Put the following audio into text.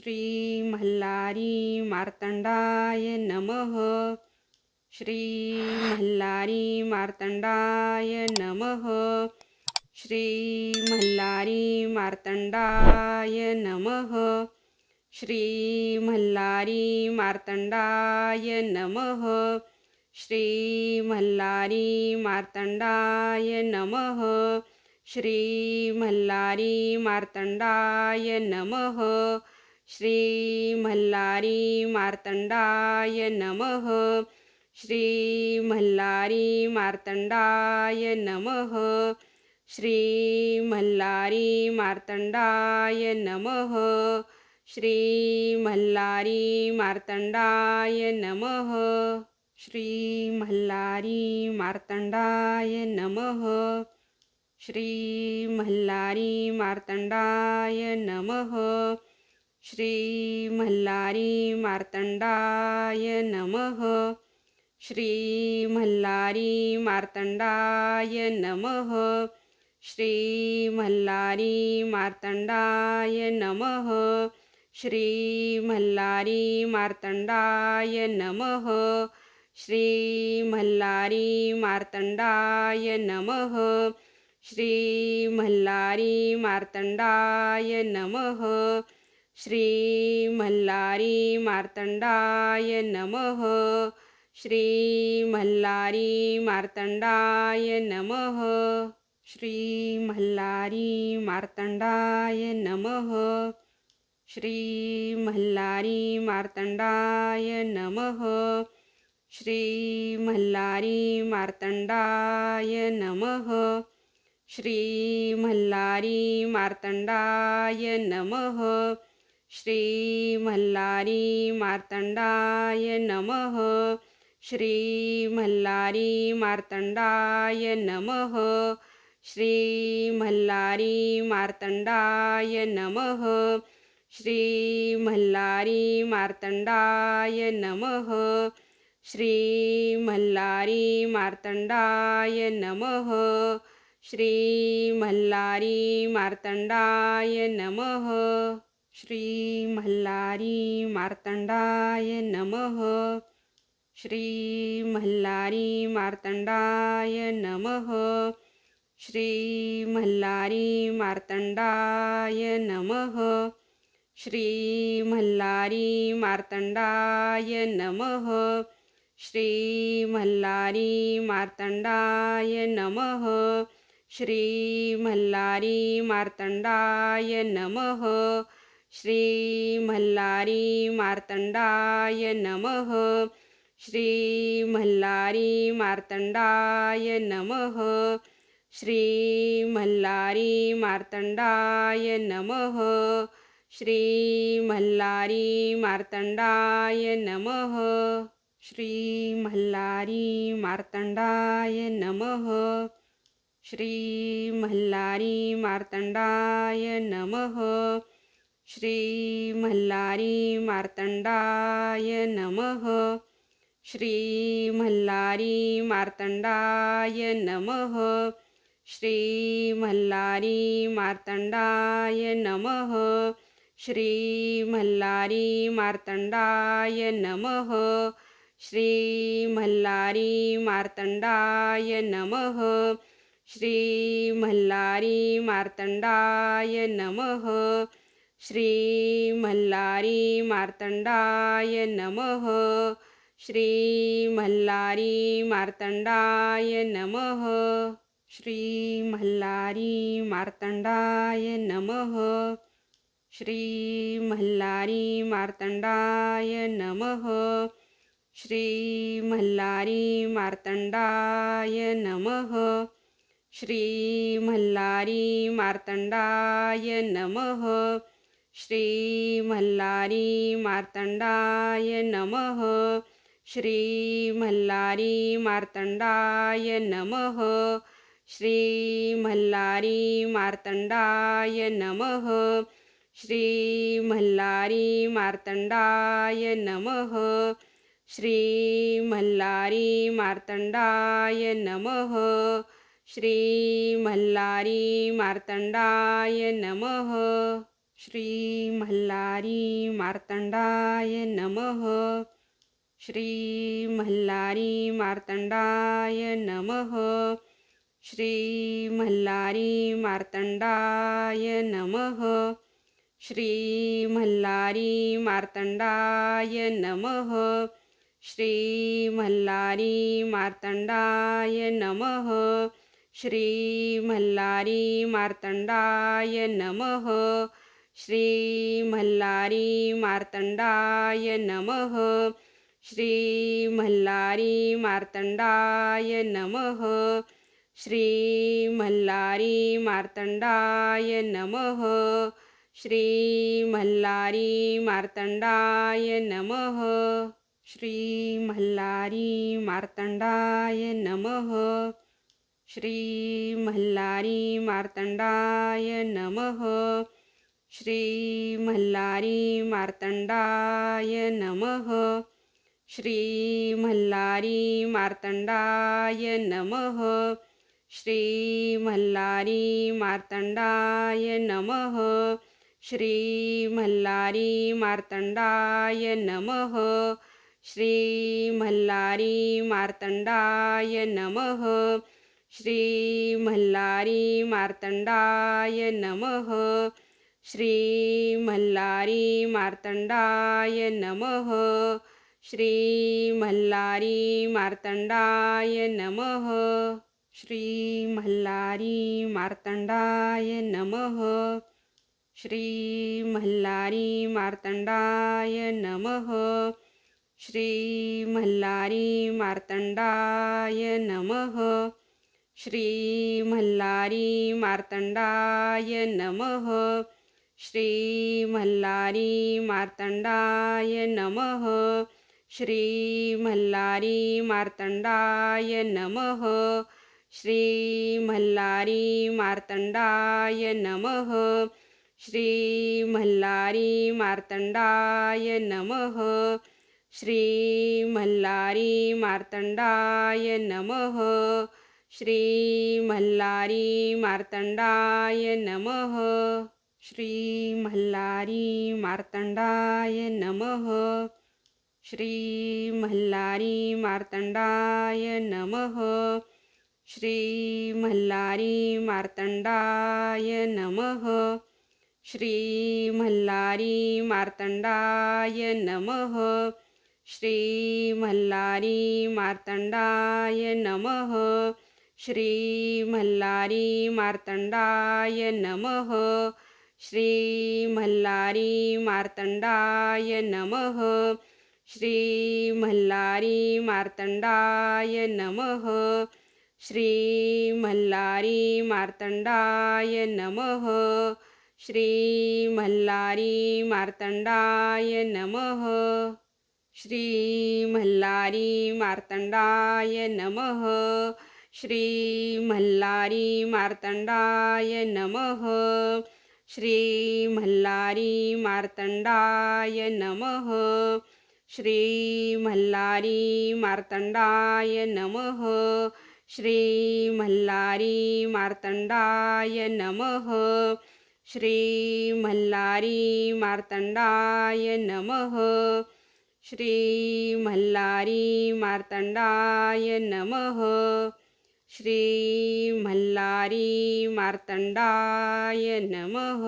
श्री मल्हारी मार्तंडाय नमः। श्री मल्हारी मार्तंडाय नमः। श्री मल्हारी मार्तंडाय नमः। श्री मल्हारी मार्तंडाय नमः। श्री मल्हारी मार्तंडाय नमः। श्री मल्हारी मार्तंडाय नमः। श्री मल्हारी मार्तंडाय नमः। श्री मल्हारी मार्तंडाय नमः। श्री मल्हारी मार्तंडाय नमः। श्री मल्हारी मार्तंडाय नमः। श्री मल्हारी मार्तंडाय नमः। श्री मल्हारी मार्तंडाय नमः। श्री मल्हारी मार्तंडाय नमः। श्री मल्हारी मार्तंडाय नमः। श्री मल्हारी मार्तंडाय नमः। श्री मल्हारी मार्तंडाय नमः। श्री मल्हारी मार्तंडाय नमः। श्री मल्हारी मार्तंडाय नमः। श्री मल्हारी मार्तंडाय नमः। श्री मल्हारी मार्तंडाय नमः। श्री मल्हारी मार्तंडाय नमः। श्री मल्हारी मार्तंडाय नमः। श्री मल्हारी मार्तंडाय नमः। श्री मल्हारी मार्तंडाय नमः। श्रीमल्लारी मार्तंडाय नम। श्रीमल्लारी मार्तंडाय नम। श्रीमल्लारी मार्तंडाय नम। श्रीमल्लारी मार्तंडाय नम। श्रीमल्लारी मार्तंडाय नम। श्रीमल्लारी मार्तंडाय नम। श्री मल्हारी मार्तंडाय नमः। श्री मल्हारी मार्तंडाय नमः। श्री मल्हारी मार्तंडाय नमः। श्री मल्हारी मार्तंडाय नमः। श्री मल्हारी मार्तंडाय नमः। श्री मल्हारी मार्तंडाय नमः। श्री मल्हारी मार्तंडाय नमः। श्री मल्हारी मार्तंडाय नमः। श्री मल्हारी मार्तंडाय नमः। श्री मल्हारी मार्तंडाय नमः। श्री मल्हारी मार्तंडाय नमः। श्री मल्हारी मार्तंडाय नमः। श्री मल्हारी मार्तंडाय नमः। श्री मल्हारी मार्तंडाय नमः। श्री मल्हारी मार्तंडाय नमः। श्री मल्हारी मार्तंडाय नमः। श्री मल्हारी मार्तंडाय नमः। श्री मल्हारी मार्तंडाय नमः। श्रीमल्लारी मार्तंडाय नमः। श्रीमल्लारी मार्तंडाय नमः। श्रीमल्लारी मार्तंडाय नमः। श्रीमल्लारी मार्तंडाय नमः। श्रीमल्लारी मार्तंडाय नमः। श्रीमल्लारी मार्तंडाय नमः। श्रीमल्लारी मार्तंडाय नम। श्रीमल्लारी मार्तंडाय नम। श्रीमल्लारी मार्तंडाय नम। श्रीमल्लारी मार्तंडाय नम। श्रीमल्लारी मार्तंडाय नम। श्रीमल्लारी मार्तंडाय नम। श्री मल्हारी मार्तंडाय नमः। श्री मल्हारी मार्तंडाय नमः। श्री मल्हारी मार्तंडाय नमः। श्री मल्हारी मार्तंडाय नमः। श्री मल्हारी मार्तंडाय नमः। श्री मल्हारी मार्तंडाय नमः। श्री मल्हारी मार्तंडाय नमः। श्री मल्हारी मार्तंडाय नमः। श्री मल्हारी मार्तंडाय नमः। श्री मल्हारी मार्तंडाय नमः। श्री मल्हारी मार्तंडाय नमः। श्री मल्हारी मार्तंडाय नमः। श्री मल्हारी मार्तंडाय नमः। श्री मल्हारी मार्तंडाय नमः। श्री मल्हारी मार्तंडाय नमः। श्री मल्हारी मार्तंडाय नमः। श्री मल्हारी मार्तंडाय नमः। श्री मल्हारी मार्तंडाय नमः। श्रीमल्लारी मार्तंडाय नमः। श्रीमल्लारी मार्तंडाय नमः। श्रीमल्लारी मार्तंडाय नमः। श्रीमल्लारी मार्तंडाय नमः। श्रीमल्लारी मार्तंडाय नमः। श्रीमल्लारी मार्तंडाय नमः। श्रीमल्लारी मार्तण्डाय नमः। श्रीमल्लारी मार्तण्डाय नमः। श्रीमल्लारी मार्तण्डाय नमः। श्रीमल्लारी मार्तण्डाय नमः। श्रीमल्लारी मार्तण्डाय नमः। श्रीमल्लारी मार्तण्डाय नमः। श्री मल्हारी मार्तंडाय नमः। श्री मल्हारी मार्तंडाय नमः। श्री मल्हारी मार्तंडाय नमः। श्री मल्हारी मार्तंडाय नमः। श्री मल्हारी मार्तंडाय नमः। श्री मल्हारी मार्तंडाय नमः। श्री मल्हारी मार्तंडाय नमः। श्री मल्हारी मार्तंडाय नमः। श्री मल्हारी मार्तंडाय नमः। श्री मल्हारी मार्तंडाय नमः। श्री मल्हारी मार्तंडाय नमः। श्री मल्हारी मार्तंडाय नमः। श्री मल्हारी मार्तंडाय नमः। श्री मल्हारी मार्तंडाय नमः। श्री मल्हारी मार्तंडाय नमः। श्री मल्हारी मार्तंडाय नमः। श्री मल्हारी मार्तंडाय नमः। श्री मल्हारी मार्तंडाय नमः।